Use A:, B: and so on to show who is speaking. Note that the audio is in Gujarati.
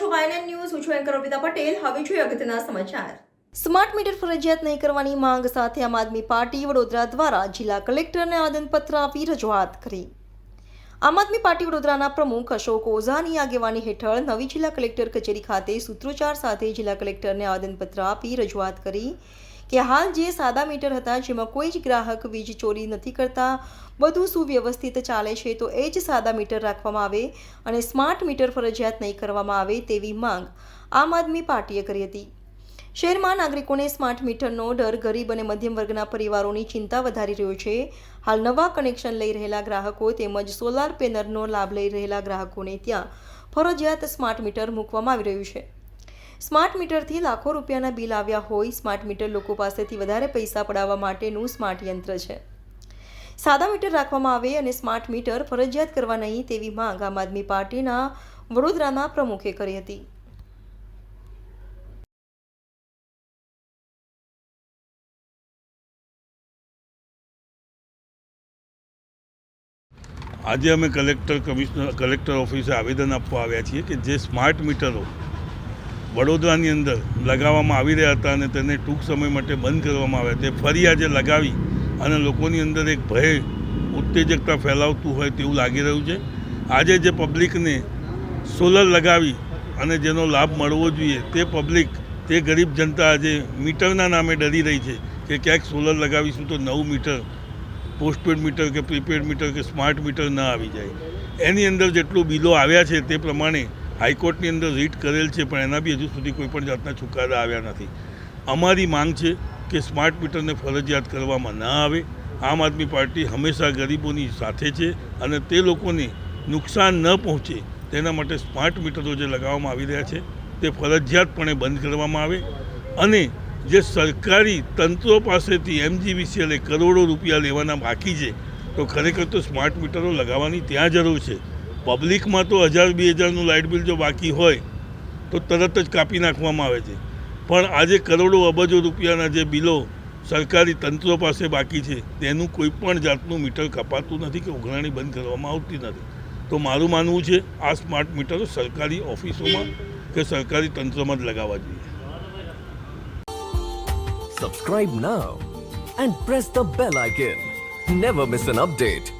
A: છો વાયનન ન્યૂઝ, હું છું એન્કર અર્પિતા પટેલ. હવે જોઈએ અગત્યના સમાચાર. સ્માર્ટ મીટર ફરજિયાત નહીં કરવાની માંગ સાથે આમ આદમી પાર્ટી વડોદરા દ્વારા જિલ્લા કલેક્ટરને આવેદનપત્ર આપી રજૂઆત કરી. આમ આદમી પાર્ટી વડોદરાના પ્રમુખ અશોક ઓઝાની આગેવાની હેઠળ નવી જિલ્લા કલેક્ટર કચેરી ખાતે સૂત્રોચ્ચાર સાથે જિલ્લા કલેક્ટરને આવેદનપત્ર આપી રજૂઆત કરી. કે હાલ જે સાદા મીટર હતા, જેમાં કોઈ જ ગ્રાહક વીજ ચોરી નથી કરતા, બધું સુવ્યવસ્થિત ચાલે છે, તો એ જ સાદા મીટર રાખવામાં આવે અને સ્માર્ટ મીટર ફરજિયાત નહીં કરવામાં આવે તેવી માંગ આમ આદમી પાર્ટીએ કરી હતી. શહેરમાં નાગરિકોને સ્માર્ટ મીટરનો ડર ગરીબ અને મધ્યમ વર્ગના પરિવારોની ચિંતા વધારી રહ્યો છે. હાલ નવા કનેક્શન લઈ રહેલા ગ્રાહકો તેમજ સોલાર પેનલનો લાભ લઈ રહેલા ગ્રાહકોને ત્યાં ફરજિયાત સ્માર્ટ મીટર મૂકવામાં આવી રહ્યું છે. સ્માર્ટ મીટરથી લાખો રૂપિયાના બિલ આવ્યા હોય સ્માર્ટ મીટર લોકો પાસેથી વધારે પૈસા પડાવવા માટેનું સ્માર્ટ યંત્ર છે. સાદા મીટર રાખવામાં આવે અને સ્માર્ટ મીટર ફરજિયાત કરવા નહીં તેવી માંગ આમ આદમી પાર્ટીના વડોદરાના પ્રમુખે કરી હતી.
B: આજે અમે કલેક્ટર કમિશનર, કલેક્ટર ઓફિસે આવેદન આપવા આવ્યા છીએ કે જે સ્માર્ટ મીટરો વડોદરાની અંદર લગાવવામાં આવી રહ્યા હતા અને તેને ટૂંક સમય માટે બંધ કરવામાં આવ્યા. તે ફરી આજે લગાવી અને લોકોની અંદર એક ભય, ઉત્તેજકતા ફેલાવતું હોય તેવું લાગી રહ્યું છે. આજે જે પબ્લિકને સોલર લગાવી અને જેનો લાભ મળવો જોઈએ, તે પબ્લિક, તે ગરીબ જનતા આજે મીટરના નામે ડરી રહી છે કે ક્યાંક સોલર લગાવીશું તો નવું મીટર, પોસ્ટપેડ મીટર કે પ્રીપેડ મીટર કે સ્માર્ટ મીટર ન આવી જાય. એની અંદર જેટલું બિલો આવ્યા છે તે પ્રમાણે હાઈકોર્ટની અંદર રીટ કરેલ છે, પણ એના બી હજુ સુધી કોઈ પણ જાતના ચુકાદા આવ્યા નથી. અમારી માંગ છે કે સ્માર્ટ મીટરને ફરજિયાત કરવામાં ન આવે. આમ આદમી પાર્ટી હંમેશા ગરીબોની સાથે છે અને તે લોકોને નુકસાન ન પહોંચે તેના માટે સ્માર્ટ મીટરો જે લગાવવામાં આવી રહ્યા છે, તે ફરજિયાતપણે બંધ કરવામાં આવે અને જે સરકારી તંત્રો પાસેથી એમજીવીસીએલે કરોડો રૂપિયા લેવાના બાકી છે, તો ખરેખર તો સ્માર્ટ મીટરો લગાવવાની ત્યાં જરૂર છે. પબ્લિકમાં તો હજાર, બે હજારનું લાઇટ બિલ જો બાકી હોય, તો તરત જ કાપી નાખવામાં આવે છે. પણ આજે કરોડો અબજો રૂપિયાના જે બિલો સરકારી તંત્રો પાસે બાકી છે, તેનું કોઈ પણ જાતનું મીટર કપાતું નથી કે ઉઘરાણી બંધ કરવામાં આવતી નથી. તો મારું માનવું છે, આ સ્માર્ટ મીટરો સરકારી ઓફિસોમાં કે સરકારી તંત્રમાં જ લગાવવા જોઈએ.
C: Subscribe now and press the bell icon never miss an update.